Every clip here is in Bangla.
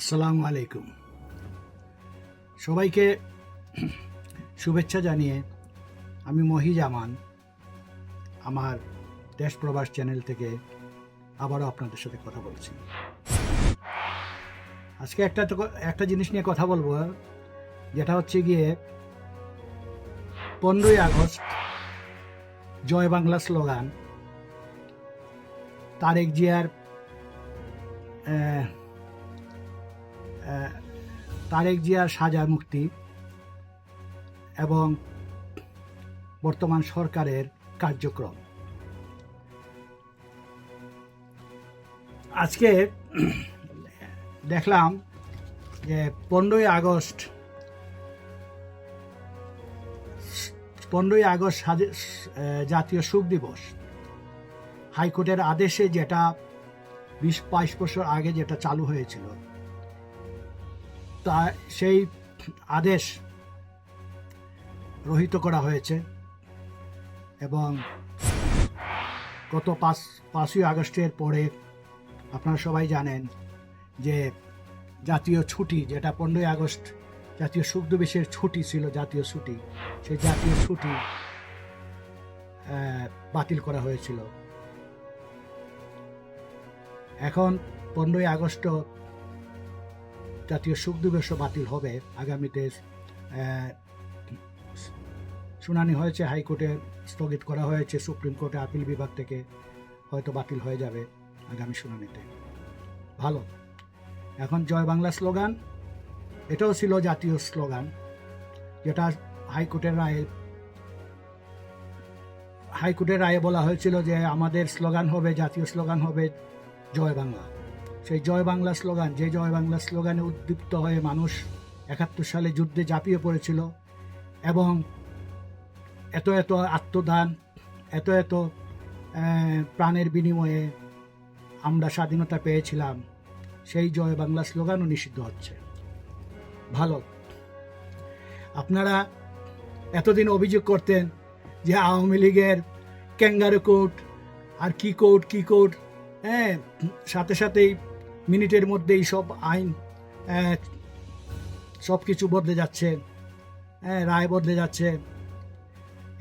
আসসালামু আলাইকুম। সবাইকে শুভেচ্ছা জানিয়ে আমি মহিজামান আমার দেশ প্রবাস চ্যানেল থেকে আবারও আপনাদের সাথে কথা বলছি। আজকে একটা একটা জিনিস নিয়ে কথা বলব, যেটা হচ্ছে গিয়ে পনেরোই আগস্ট জয় বাংলা স্লোগান, তারেক জিয়ার তারেক জিয়ার সাজা মুক্তি এবং বর্তমান সরকারের কার্যক্রম। আজকে দেখলাম যে পনেরোই আগস্ট পনেরোই আগস্ট জাতীয় শোক দিবস। হাইকোর্টের আদেশে যেটা বিশ, বাইশ বছর আগে যেটা চালু হয়েছিল তা সেই আদেশ রহিত করা হয়েছে এবং গত পাঁচ, পাঁচই আগস্টের পরে আপনারা সবাই জানেন যে জাতীয় ছুটি, যেটা পনেরোই আগস্ট জাতীয় শোক দিবসের ছুটি ছিল, জাতীয় ছুটি, সেই জাতীয় ছুটি বাতিল করা হয়েছিল। এখন পনেরোই আগস্ট জাতীয় শোক দিবসও বাতিল হবে আগামীতে শুনানি হয়েছে, হাইকোর্টে স্থগিত করা হয়েছে, সুপ্রিম কোর্টে আপিল বিভাগ থেকে হয়তো বাতিল হয়ে যাবে আগামী শুনানিতে। ভালো। এখন জয় বাংলা স্লোগান। এটাও ছিল জাতীয় স্লোগান, যেটা হাইকোর্টের রায়ে হাইকোর্টের রায়ে বলা হয়েছিল যে আমাদের স্লোগান হবে, জাতীয় স্লোগান হবে জয় বাংলা। সেই জয় বাংলা স্লোগান, যে জয় বাংলা স্লোগানে উদ্দীপ্ত হয়ে মানুষ একাত্তর সালে যুদ্ধে ঝাঁপিয়ে পড়েছিল এবং এত এত আত্মদান, এত এত প্রাণের বিনিময়ে আমরা স্বাধীনতা পেয়েছিলাম, সেই জয় বাংলা স্লোগানও নিষিদ্ধ হচ্ছে। ভালো। আপনারা এতদিন অভিযোগ করতেন যে আওয়ামী লীগের ক্যাঙ্গারু কোর্ট আর কি কোর্ট কি কোর্ট হ্যাঁ সাথে সাথেই মিনিটের মধ্যেই সব আইন সব কিছু বদলে যাচ্ছে রায় বদলে যাচ্ছে।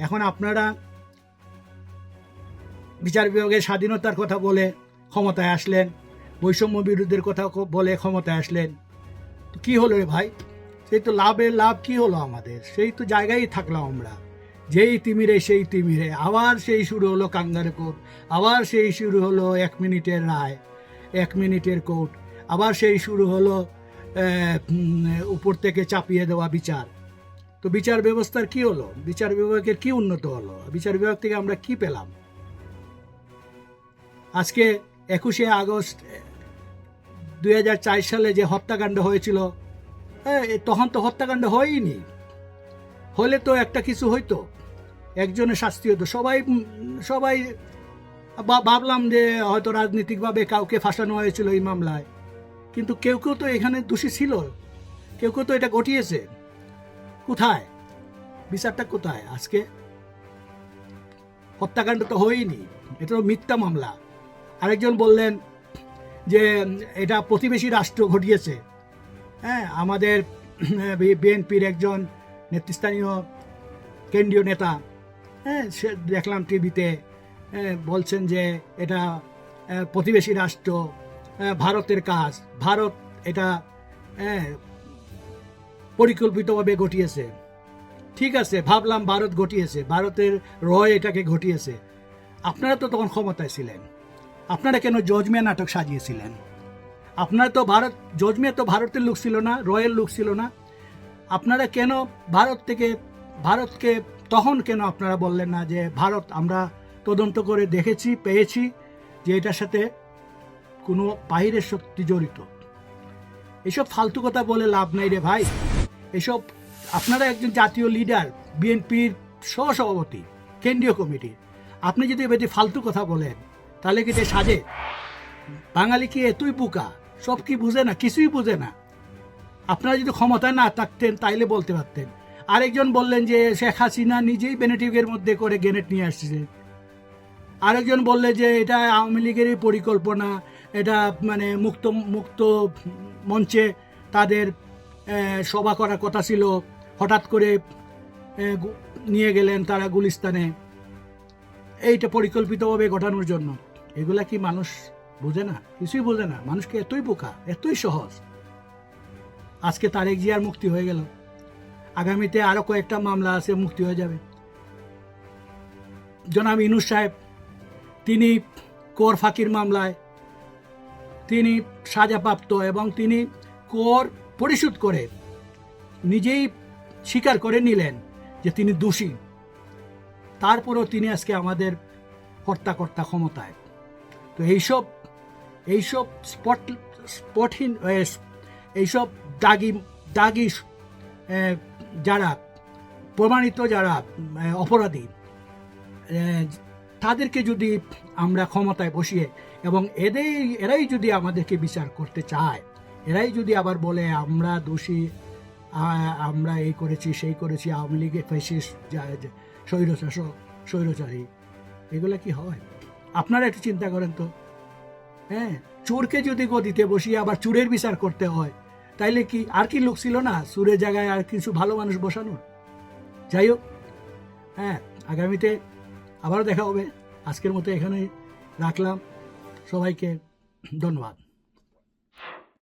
এখন আপনারা বিচার বিভাগের স্বাধীনতার কথা বলে ক্ষমতায় আসলেন, বৈষম্য বিরোধের কথা বলে ক্ষমতায় আসলেন। তো কি হলো রে ভাই? সেই তো লাভের লাভ কি হলো আমাদের? সেই তো জায়গায় থাকলাম আমরা। যেই তিমিরে সেই তিমিরে। আবার সেই শুরু হলো কাঙ্গার কোর্ট আবার সেই শুরু হলো এক মিনিটের রায়। এক মিনিটের কোর্ট। আবার সেই শুরু হলো উপর থেকে চাপিয়ে দেওয়া বিচার। তো বিচার ব্যবস্থার কি হলো? বিচার বিভাগের কি উন্নত হলো? বিচার বিভাগ থেকে আমরা কি পেলাম? আজকে একুশে আগস্ট দুই সালে যে হত্যাকাণ্ড হয়েছিল হ্যাঁ, তখন তো হত্যাকাণ্ড হয়নি হলে তো একটা কিছু হইতো। একজনের শাস্তি হতো। সবাই সবাই ভাবলাম যে হয়তো রাজনৈতিকভাবে কাউকে ফাঁসানো হয়েছিল এই মামলায়। কিন্তু কেউ কেউ তো এখানে দোষী ছিল। কেউ কেউ তো এটা ঘটিয়েছে। কোথায়? বিচারটা কোথায়? আজকে? হত্যাকাণ্ড তো হয়নি। এটা তো মিথ্যা মামলা। আরেকজন বললেন যে, এটা প্রতিবেশী রাষ্ট্র ঘটিয়েছে। হ্যাঁ আমাদের বিএনপির একজন নেতৃস্থানীয় কেন্দ্রীয় নেতা। হ্যাঁ সে দেখলাম টিভিতে বলছেন যে এটা প্রতিবেশী রাষ্ট্র ভারতের কাজ। ভারত এটা পরিকল্পিতভাবে ঘটিয়েছে। ঠিক আছে, ভাবলাম ভারত ঘটিয়েছে। ভারতের রয় এটাকে ঘটিয়েছে। আপনারা তো তখন ক্ষমতায় ছিলেন। আপনারা কেন জজমিয়া নাটক সাজিয়েছিলেন? আপনারা তো ভারত, জজমিয়া তো ভারতের লোক ছিল না, রয়ের লোক ছিল না। আপনারা কেন ভারত থেকে, ভারতকে তখন কেন আপনারা বললেন না যে, ভারত, আমরা তদন্ত করে দেখেছি, পেয়েছি যে এটার সাথে কোনো বাহিরের শক্তি জড়িত। এসব ফালতু কথা বলে লাভ নাই রে ভাই। এসব, আপনারা একজন জাতীয় লিডার, বিএনপির সহসভাপতি, কেন্দ্রীয় কমিটি, আপনি যদি এবার ফালতু কথা বলেন, তাহলে কি সাজে? বাঙালি কি এতই বোকা? সব কি বুঝে না? কিছুই বুঝে না। আপনারা যদি ক্ষমতায় না থাকতেন, তাইলে বলতে পারতেন। আরেকজন বললেন যে শেখ হাসিনা নিজেই বেনেটিভের মধ্যে করে গ্রেনেড নিয়ে আসছে। আরেকজন বললে যে এটা আওয়ামী লীগেরই পরিকল্পনা, এটা মানে মুক্ত মুক্ত মঞ্চে তাদের সভা করার কথা ছিল। হঠাৎ করে নিয়ে গেলেন তারা গুলিস্তানে। এইটা পরিকল্পিতভাবে ঘটানোর জন্য। এগুলা কি মানুষ বোঝে না? কিছুই বোঝে না। মানুষকে এতই বোকা, এতই সহজ। আজকে তারেক জিয়ার মুক্তি হয়ে গেল। আগামীতে আরও কয়েকটা মামলা আছে, মুক্তি হয়ে যাবে। জনাব ইনুস সাহেব তিনি কর ফাঁকির মামলায়, তিনি সাজাপ্রাপ্ত এবং তিনি কর পরিশোধ করে নিজেই স্বীকার করে নিলেন যে তিনি দোষী। তারপরও তিনি আজকে আমাদের কর্তাকর্তা ক্ষমতায়। তো এইসব এইসব স্পট স্পটহীন এইসব দাগি দাগি যারা, প্রমাণিত যারা অপরাধী তাদেরকে যদি আমরা ক্ষমতায় বসিয়ে এবং এদের, এরাই যদি আমাদেরকে বিচার করতে চায়, এরাই যদি আবার বলে, আমরা দোষী আমরা এই করেছি, সেই করেছি, আওয়ামী লীগে ফেসিস স্বৈরচার স্বৈরচারী। এগুলো কি হয়? আপনারা একটু চিন্তা করেন তো। হ্যাঁ চোরকে যদি গদিতে বসিয়ে আবার চোরের বিচার করতে হয়, তাইলে কি আর কি লোক ছিল না? চোরের জায়গায় আর কিছু ভালো মানুষ বসানোর? যাই হোক হ্যাঁ আগামীতে আবারও দেখা হবে। আজকের মতো এখানে রাখলাম। সবাইকে ধন্যবাদ।